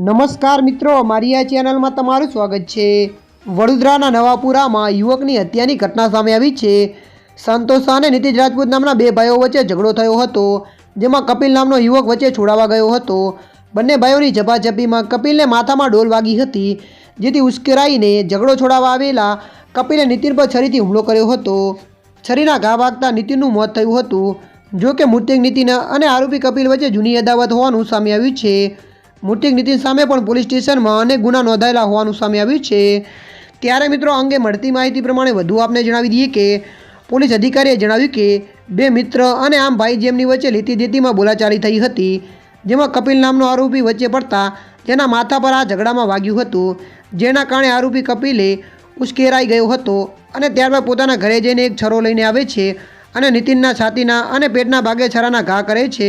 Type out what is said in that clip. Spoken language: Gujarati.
નમસ્કાર મિત્રો, મારી આ ચેનલમાં તમારું સ્વાગત છે. વડોદરાના નવાપુરામાં યુવકની હત્યાની ઘટના સામે આવી છે. સંતોષ અને નીતિશ રાજપૂત નામના બે ભાઈઓ વચ્ચે ઝઘડો થયો હતો, જેમાં કપિલ નામનો યુવક વચ્ચે છોડાવા ગયો હતો. બંને ભાઈઓની ઝપાઝપીમાં કપિલને માથામાં ડોલ વાગી હતી, જેથી ઉશ્કેરાઈને ઝઘડો છોડાવવા આવેલા કપિલે નીતિન પર છરીથી હુમલો કર્યો હતો. છરીના ઘા વાગતા નીતિનનું મોત થયું હતું. જો કે મૃતક નીતિન અને આરોપી કપિલ વચ્ચે જૂની અદાવત હોવાનું સામે આવ્યું છે. મૃતક નીતિન સામે પણ પોલીસ સ્ટેશનમાં અનેક ગુના નોંધાયેલા હોવાનું સામે આવ્યું છે. ત્યારે મિત્રો અંગે મળતી માહિતી પ્રમાણે વધુ આપને જણાવી દઈએ કે, પોલીસ અધિકારીએ જણાવ્યું કે, બે મિત્ર અને આમ ભાઈ જેમની વચ્ચે લીતી દીતીમાં બોલાચાલી થઈ હતી, જેમાં કપિલ નામનો આરોપી વચ્ચે પડતા તેના માથા પર આ ઝઘડામાં વાગ્યું હતું, જેના કારણે આરોપી કપિલે ઉશ્કેરાઈ ગયો હતો અને ત્યારબાદ પોતાના ઘરે જઈને એક છરો લઈને આવે છે અને નીતિનના છાતીના અને પેટના ભાગે છરાના ઘા કરે છે.